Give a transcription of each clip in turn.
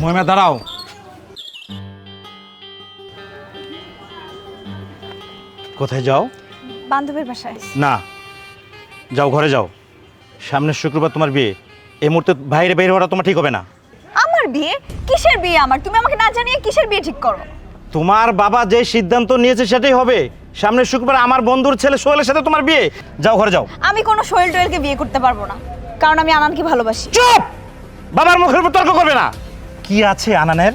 মহিমা দাঁড়াও। কোথায় যাও? বান্ধবীর বাসায় না যাও ঘরে যাও। সামনের শুক্রবার তোমার বিয়ে। এই মুহূর্তে বাইরে বের হওয়াটা তোমার ঠিক হবে না। আমার বিয়ে? কিসের বিয়ে আমার? তুমি আমাকে না জানিয়ে কিসের বিয়ে ঠিক করো? তোমার বাবা যে সিদ্ধান্ত নিয়েছে সেটাই হবে। সামনের শুক্রবার আমার বন্ধুর ছেলে সোহেলের সাথে তোমার বিয়ে। যাও ঘরে যাও। আমি কোনো সোহেল টোয়েলকে বিয়ে করতে পারব না কারণ আমি আনানকে ভালোবাসি। চুপ! বাবার মুখের উপর তর্ক করবে না। কি আছে আনানের?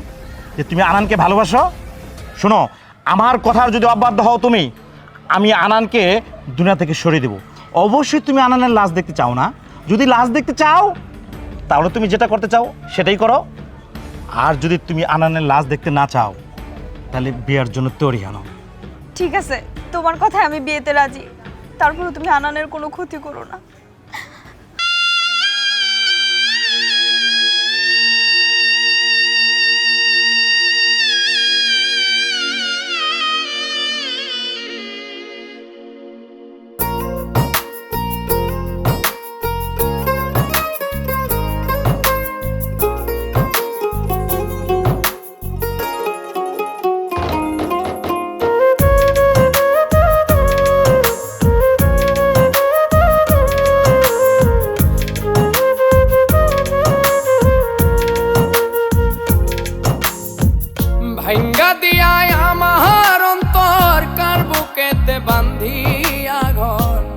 যে তুমি আনানকে ভালোবাসো? শোনো, আমার কথার যদি অবাধ্য হও তুমি, আমি আনানকে দুনিয়া থেকে সরিয়ে দেবো। অবশ্যই তুমি আনানের লাশ দেখতে চাও না। যদি লাশ দেখতে চাও, তাহলে তুমি যেটা করতে চাও, সেটাই করো। আর যদি তুমি আনানের লাশ দেখতে না চাও, তাহলে বিয়ের জন্য তৈরি আনো ঠিক আছে, তোমার কথায় আমি বিয়েতে রাজি। তারপরে তুমি আনানের কোনো ক্ষতি করো না।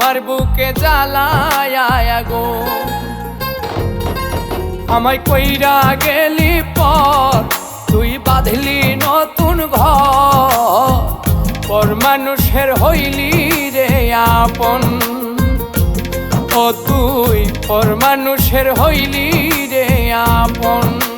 আমার বুকে জ্বালায় গো। আমায় কইরা গেলি পর, তুই বাঁধলি নতুন ঘর। পর মানুষের হইলি রে আপন। ও তুই, পর মানুষের হইলি রে আপন।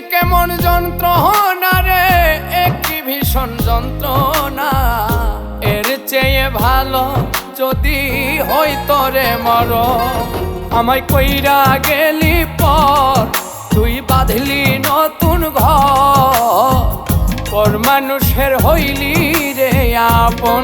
কেমন যন্ত্রণা রে, একটি ভীষণ যন্ত্রণা। এর চেয়ে ভালো যদি হইতো রে মর আমায় কইরা গেলি পর, তুই বাঁধলি নতুন ঘর। পর মানুষের হইলি রে আপন।